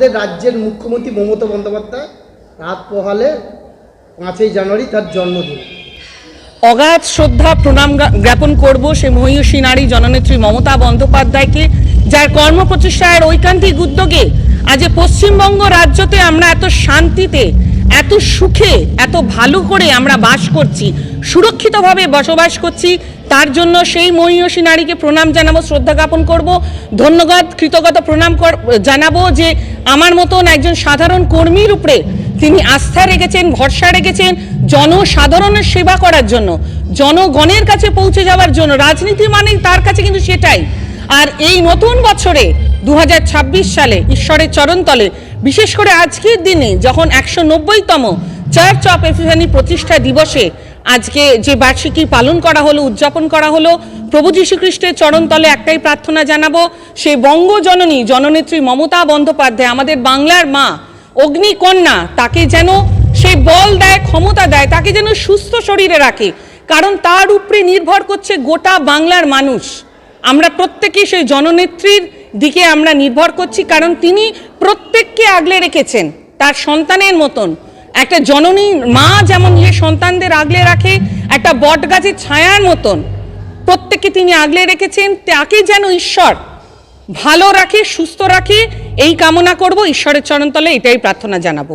আমাদের রাজ্যের মুখ্যমন্ত্রী মমতা বন্দ্যোপাধ্যায় রাত পোহালে পাঁচই জানুয়ারি তার জন্মদিন। অগাধ শ্রদ্ধা প্রণাম জ্ঞাপন করব সে মহীয়সী নারী জননেত্রী মমতা বন্দ্যোপাধ্যায়কে, যার কর্মপ্রচেষ্টার ঐকান্তিক উদ্যোগে আজ পশ্চিমবঙ্গ রাজ্যতে আমরা এত শান্তিতে, এত সুখে, এত ভালো করে আমরা বাস করছি, সুরক্ষিতভাবে বসবাস করছি, তার জন্য সেই মহীয়সী নারীকে প্রণাম জানাব, শ্রদ্ধা জ্ঞাপন করব। ধন্যবাদ, কৃতজ্ঞতা প্রণাম জানাব যে আমার মতন একজন সাধারণ কর্মীর উপরে তিনি আস্থা রেখেছেন, ভরসা রেখেছেন জনসাধারণের সেবা করার জন্য, জনগণের কাছে পৌঁছে যাওয়ার জন্য। রাজনীতি মানেই তার কাছে কিন্তু সেটাই। আর এই নতুন বছরে দু হাজার ছাব্বিশ সালে ঈশ্বরের চরণতলে, বিশেষ করে আজকের দিনে যখন একশো নব্বইতম চার্চ অফ এফিফানি প্রতিষ্ঠা দিবসে আজকে যে বার্ষিকী পালন করা হলো, উদযাপন করা হলো, প্রভু যীশু খ্রিস্টের চরণতলে একটাই প্রার্থনা জানাব সেই বঙ্গজননী জননেত্রী মমতা বন্দ্যোপাধ্যায়, আমাদের বাংলার মা, অগ্নিকন্যা, তাকে যেন সেই বল দেয়, ক্ষমতা দেয়, তাকে যেন সুস্থ শরীরে রাখে, কারণ তার উপরে নির্ভর করছে গোটা বাংলার মানুষ। আমরা প্রত্যেকেই সেই জননেত্রীর দিকে আমরা নির্ভর করছি, কারণ তিনি প্রত্যেককে আগলে রেখেছেন, তার সন্তানের মতন। একটা জননী মা যেমন নিজের সন্তানদের আগলে রাখে, একটা বট গাছের ছায়ার মতন। প্রত্যেককে তিনি আগলে রেখেছেন, তাকে যেন ঈশ্বর ভালো রাখে, সুস্থ রাখে, এই কামনা করব, ঈশ্বরের চরণতলে এটাই প্রার্থনা জানাব।